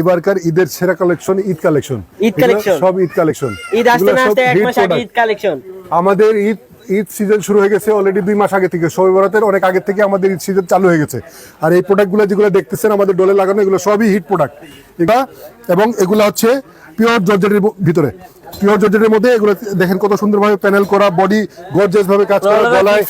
এবারকার ঈদের সেরা কালেকশন ঈদ কালেকশন ঈদ? সব ঈদ কালেকশন ঈদ আসতে না আসতে এক মাস আগে ঈদ কালেকশন আমাদের ঈদ ঈদ সিজন শুরু হয়ে গেছে অলরেডি দুই মাস আগে থেকে। সবাই বরাতের অনেক আগে থেকে আমাদের ঈদ সিজন চালু হয়ে গেছে। আর এই প্রোডাক্টগুলো যেগুলো দেখতেছেন আমাদের ডোলে লাগানো এগুলো সবই হিট প্রোডাক্ট এটা এবং এগুলো হচ্ছে পিওর জর্জেটের ভিতরে। পিওর জর্জেটের মধ্যে এগুলো দেখেন কত সুন্দরভাবে প্যানেল করা বডি গর্জিয়াস ভাবে কাজ করা গলায়।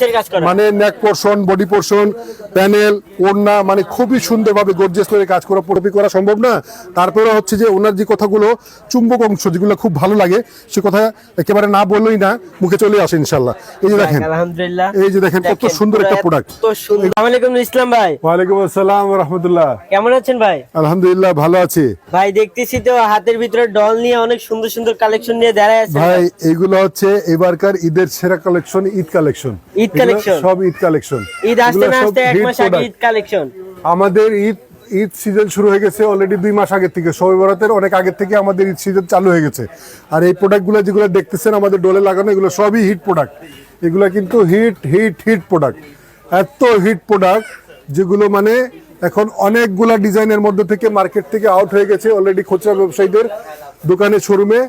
মানে neck portion body portion panel ওড়না মানে খুবই সুন্দরভাবে গর্জিয়াস করে কাজ করা পুরোপি করা সম্ভব না। তারপরে হচ্ছে যে ওনার যে কথাগুলো চুম্বক অংশ যেগুলো খুব ভালো লাগে সে কথা একেবারে না বললেই না মুখে চলে আসে ইনশাল্লাহ। এই যে দেখেন আলহামদুলিল্লাহ। এই যে দেখেন কত সুন্দর একটা প্রোডাক্ট আসসালামু আলাইকুম ইসলাম ভাই। ওয়ালাইকুম আসসালাম রহমতুল্লাহ। কেমন আছেন ভাই? আলহামদুলিল্লাহ ভালো আছি। ভাই দেখতেছি তো হাতের ভিতরে ডল নিয়ে অনেক সুন্দর সুন্দর কালেকশন নিয়ে দাঁড়ায় আছে ভাই এগুলো হচ্ছে এবারকার ঈদের সেরা collection Eid collection Eid collection? সব ঈদ কালেকশন ঈদ আসতে না আসতে এক মাস আগে ঈদ কালেকশন আমাদের ঈদ ঈদ সিজন শুরু হয়ে গেছে অলরেডি দুই মাস আগে থেকে। শবে বরাতের অনেক আগে থেকে আমাদের ঈদ সিজন চালু হয়ে গেছে। আর এই প্রোডাক্টগুলো যেগুলো দেখতেছেন আমাদের ডোলে লাগানো এগুলো সবই হিট প্রোডাক্ট এগুলো কিন্তু হিট হিট হিট প্রোডাক্ট এত হিট প্রোডাক্ট যেগুলো মানে এখন অনেকগুলা ডিজাইনের মধ্যে থেকে মার্কেট থেকে আউট হয়ে গেছে অলরেডি খুচরা ব্যবসায়ীদের দোকানে শোরুমে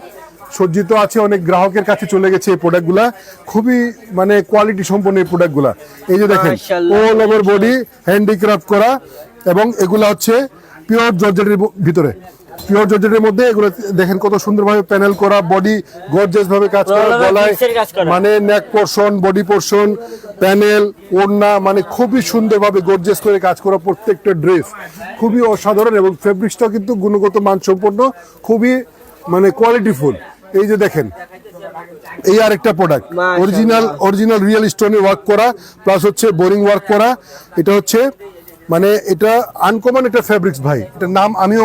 সজ্জিত আছে অনেক গ্রাহকের কাছে চলে গেছে এই প্রোডাক্টগুলা খুবই মানে কোয়ালিটি সম্পন্ন এই প্রোডাক্টগুলা এই যে দেখেন। অল ওভার বডি হ্যান্ডিক্রাফট করা এবং এগুলো হচ্ছে পিওর জর্জেটের ভিতরে। পিওর জর্জেটের মধ্যে এগুলো দেখেন কত সুন্দরভাবে প্যানেল করা বডি গর্জিয়াস ভাবে কাজ করা গলায়। মানে neck portion body portion panel ওড়না মানে খুবই সুন্দরভাবে গর্জিয়াস করে কাজ করা প্রত্যেকটা ড্রেস খুবই অসাধারণ এবং ফেব্রিক্সটাও কিন্তু গুণগত মানসম্পন্ন খুবই মানে কোয়ালিটিফুল এই যে দেখেন এই আরেকটা প্রোডাক্ট অরিজিনাল অরিজিনাল রিয়েল স্টোনে ওয়ার্ক করা প্লাস হচ্ছে বোরিং ওয়ার্ক করা। এটা হচ্ছে মানে এটা আনকমন একটা ফেব্রিক্স ভাই। এটার নাম আমিও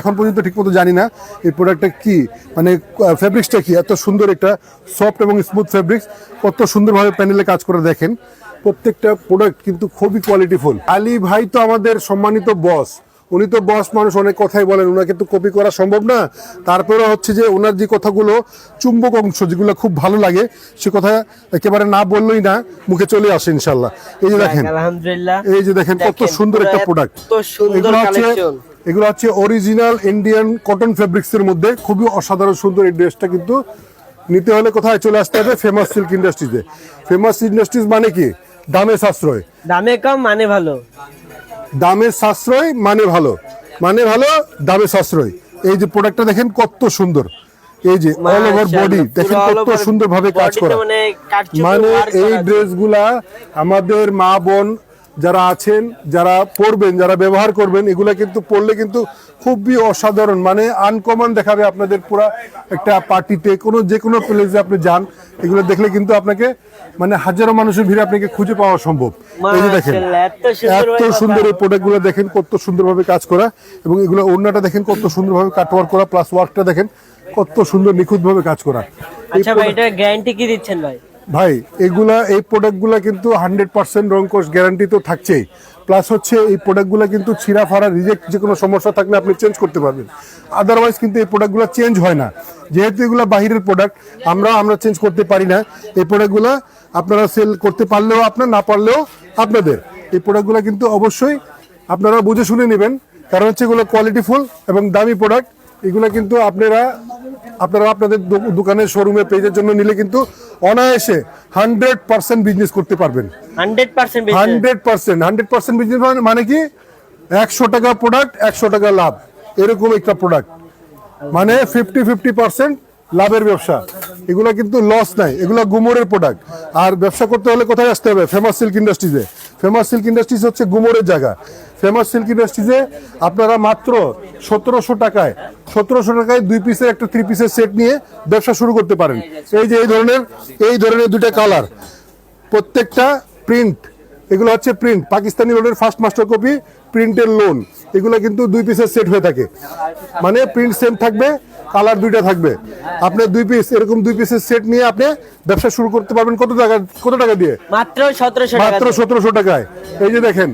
এখন পর্যন্ত ঠিকমতো জানি না। এই প্রোডাক্টটা কি? মানে ফেব্রিক্সটা কি? এত সুন্দর একটা সফট এবং স্মুথ ফেব্রিক্স কত সুন্দরভাবে প্যানেলে কাজ করে দেখেন। প্রত্যেকটা প্রোডাক্ট কিন্তু খুবই কোয়ালিটিফুল আলী ভাই তো আমাদের সম্মানিত বস উনি তো বস মানুষ অনেক কথাই বলেন। ওনাকে তো কপি করা সম্ভব না। তারপরে হচ্ছে যে ওনার যে কথাগুলো চুম্বক অংশ যেগুলো খুব ভালো লাগে সে কথা একেবারে না বললেই না মুখে চলে আসে ইনশাল্লাহ। এই যে দেখেন আলহামদুলিল্লাহ। এই যে দেখেন কত সুন্দর একটা প্রোডাক্ট সুন্দর এগুলো হচ্ছে এগুলো হচ্ছে অরিজিনাল ইন্ডিয়ান কটন ফেব্রিক্স এর মধ্যে। খুবই অসাধারণ সুন্দর এই ড্রেসটা কিন্তু। নিতে হলে কোথায় চলে আসতে হবে? ফেমাস সিল্ক ইন্ডাস্ট্রিজে ফেমাস ইন্ডাস্ট্রিজ মানে কি? দামে সাশ্রয়। দামে কম মানে ভালো। দামের সাশ্রয় মানে ভালো। মানে ভালো দামের সাশ্রয়। এই যে প্রোডাক্টটা দেখেন কত সুন্দর। এই যে অল ওভার বডি দেখেন কত সুন্দরভাবে সুন্দর ভাবে কাজ করা। মানে মানে এই। ড্রেসগুলা আমাদের মা বোন যারা আছেন যারা পরবেন যারা ব্যবহার করবেন এগুলা কিন্তু পড়লে কিন্তু খুবই অসাধারণ মানে আনকমন দেখাবে আপনাদের পুরা একটা পার্টিতে কোনো যে কোনো প্লেসে আপনি যান এগুলো দেখলে কিন্তু আপনাকে মানে হাজারো মানুষের ভিড়ে আপনাকে খুঁজে পাওয়া সম্ভব। এই যে দেখেন এত সুন্দর এই প্রোডাক্টগুলো দেখেন কত সুন্দরভাবে কাজ করা এবং এগুলো ওড়নাটা দেখেন কত সুন্দরভাবে কাটওয়ার্ক করা প্লাস ওয়ার্কটা দেখেন কত সুন্দর নিখুঁতভাবে কাজ করা। আচ্ছা ভাই এটা গ্যারান্টি কি দিচ্ছেন ভাই? ভাই, এগুলা, এই প্রোডাক্টগুলো কিন্তু হান্ড্রেড পার্সেন্ট রংকোশ গ্যারান্টি তো থাকছেই। প্লাস হচ্ছে এই প্রোডাক্টগুলো কিন্তু ছিঁড়া ফাড়া রিজেক্ট যে কোনো সমস্যা থাকলে আপনি চেঞ্জ করতে পারবেন। আদারওয়াইজ কিন্তু এই প্রোডাক্টগুলো চেঞ্জ হয় না। যেহেতু এগুলো বাহিরের প্রোডাক্ট আমরা আমরা চেঞ্জ করতে পারি না। এই প্রোডাক্টগুলো আপনারা সেল করতে পারলেও আপনার, না পারলেও আপনাদের। এই প্রোডাক্টগুলো কিন্তু অবশ্যই আপনারা বুঝে শুনে নেবেন। কারণ হচ্ছে এগুলো কোয়ালিটিফুল এবং দামি প্রোডাক্ট এগুলো কিন্তু আপনারা আপনারা আপনাদের দোকানের শোরুমে পেজের জন্য নিলে কিন্তু অনায়াসে হান্ড্রেড পার্সেন্ট বিজনেস করতে পারবেন। Hundred percent hundred percent hundred percent business মানে কি? একশো টাকা প্রোডাক্ট একশো টাকা লাভ। এরকম একটা প্রোডাক্ট মানে ফিফটি ফিফটি পার্সেন্ট লাভের ব্যবসা। এগুলো কিন্তু লস নাই। এগুলো গুমোরের প্রোডাক্ট আর ব্যবসা করতে হলে কোথায় আসতে হবে? ফেমাস সিল্ক ইন্ডাস্ট্রিজে ফেমাস সিল্ক ইন্ডাস্ট্রিজ হচ্ছে গুমোরের জায়গা। ফেমাস সিল্ক ইন্ডাস্ট্রিজে আপনারা মাত্র সতেরোশো টাকায় সতেরোশো টাকায় দুই পিসের একটা থ্রি পিসের সেট নিয়ে ব্যবসা শুরু করতে পারেন। এই যে এই ধরনের এই ধরনের দুটা কালার প্রত্যেকটা প্রিন্ট এগুলো হচ্ছে প্রিন্ট পাকিস্তানি লোনের ফার্স্ট মাস্টার কপি প্রিন্টের লোন এগুলো কিন্তু দুই পিসের সেট হয়ে থাকে। মানে প্রিন্ট সেম থাকবে কালার দুইটা থাকবে। আপনি দুই পিস এরকম দুই পিসের সেট নিয়ে আপনি ব্যবসা শুরু করতে পারবেন কত টাকা কত টাকা দিয়ে? মাত্র সতেরোশো মাত্র সতেরোশো টাকায়। এই যে দেখেন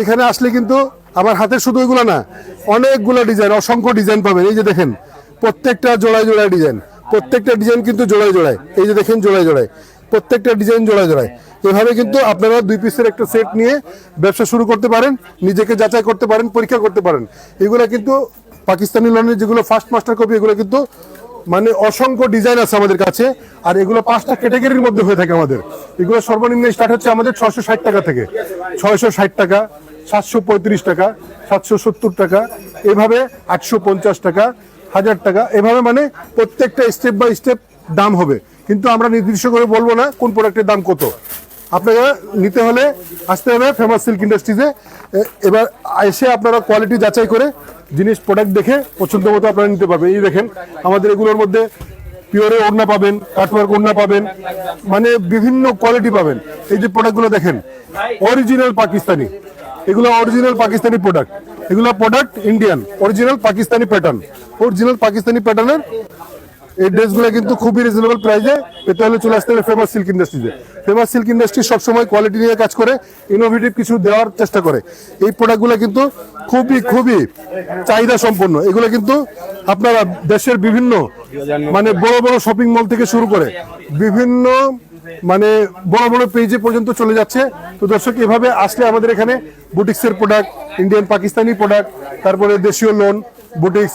এখানে আসলে কিন্তু আমার হাতের শুধু ওইগুলো না অনেকগুলো ডিজাইন অসংখ্য ডিজাইন পাবেন। এই যে দেখেন প্রত্যেকটা জোড়ায় জোড়ায় ডিজাইন প্রত্যেকটা ডিজাইন কিন্তু জোড়ায় জোড়ায়। এই যে দেখেন জোড়ায় জোড়ায়। প্রত্যেকটা ডিজাইন জোড়ায় জোড়ায়। এভাবে কিন্তু আপনারা দুই পিসের একটা সেট নিয়ে ব্যবসা শুরু করতে পারেন নিজেকে যাচাই করতে পারেন পরীক্ষা করতে পারেন। এগুলো কিন্তু পাকিস্তানি লনের যেগুলো ফার্স্ট মাস্টার কপি এগুলো কিন্তু মানে অসংখ্য ডিজাইন আছে আমাদের কাছে আর এগুলো পাঁচটা ক্যাটাগরির মধ্যে হয়ে থাকে আমাদের। এগুলো সর্বনিম্ন স্টার্ট হচ্ছে আমাদের ছয়শো ষাট টাকা থেকে। ছয়শো ষাট টাকা সাতশো পঁয়ত্রিশ টাকা সাতশো সত্তর টাকা এভাবে আটশো পঞ্চাশ টাকা হাজার টাকা এভাবে মানে প্রত্যেকটা স্টেপ বাই স্টেপ দাম হবে। কিন্তু আমরা নির্দিষ্ট করে বলব না কোন প্রোডাক্টের দাম কত। আপনারা নিতে হলে আসতে হবে ফেমাস সিল্ক ইন্ডাস্ট্রিজে এবার এসে আপনারা কোয়ালিটি যাচাই করে জিনিস প্রোডাক্ট দেখে পছন্দ মতো আপনারা নিতে পারবেন। এই দেখেন, আমাদের এগুলোর মধ্যে পিওরে ওড়না পাবেন কাটওয়ার্ক ওড়না পাবেন মানে বিভিন্ন কোয়ালিটি পাবেন। এই যে প্রোডাক্টগুলো দেখেন অরিজিনাল পাকিস্তানি। এগুলো অরিজিনাল পাকিস্তানি প্রোডাক্ট এগুলো product Indian original Pakistani pattern original Pakistani প্যাটার্নের এই ড্রেসগুলো কিন্তু খুবই রিজনেবল প্রাইসে এটা হলে চলে আসতে হবে ফেমাস সিল্ক ইন্ডাস্ট্রিতে ফেমাস সিল্ক ইন্ডাস্ট্রি সবসময় কোয়ালিটি নিয়ে কাজ করে ইনোভেটিভ কিছু দেওয়ার চেষ্টা করে। এই প্রোডাক্টগুলো কিন্তু খুবই খুবই চাহিদা সম্পন্ন। এগুলো কিন্তু আপনারা দেশের বিভিন্ন মানে বড় বড় শপিং মল থেকে শুরু করে বিভিন্ন মানে বড় বড় পেজে পর্যন্ত চলে যাচ্ছে। তো দর্শক, এভাবে আসলে আমাদের এখানে বুটিক্সের প্রোডাক্ট ইন্ডিয়ান পাকিস্তানি প্রোডাক্ট তারপরে দেশীয় লোন বুটিক্স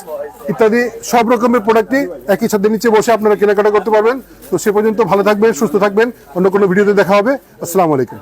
ইত্যাদি সব রকমের প্রোডাক্টই একই সাথে নিচে বসে আপনারা কেনাকাটা করতে পারবেন। তো সে পর্যন্ত ভালো থাকবেন, সুস্থ থাকবেন। অন্য কোনো ভিডিওতে দেখা হবে। আসসালামু আলাইকুম।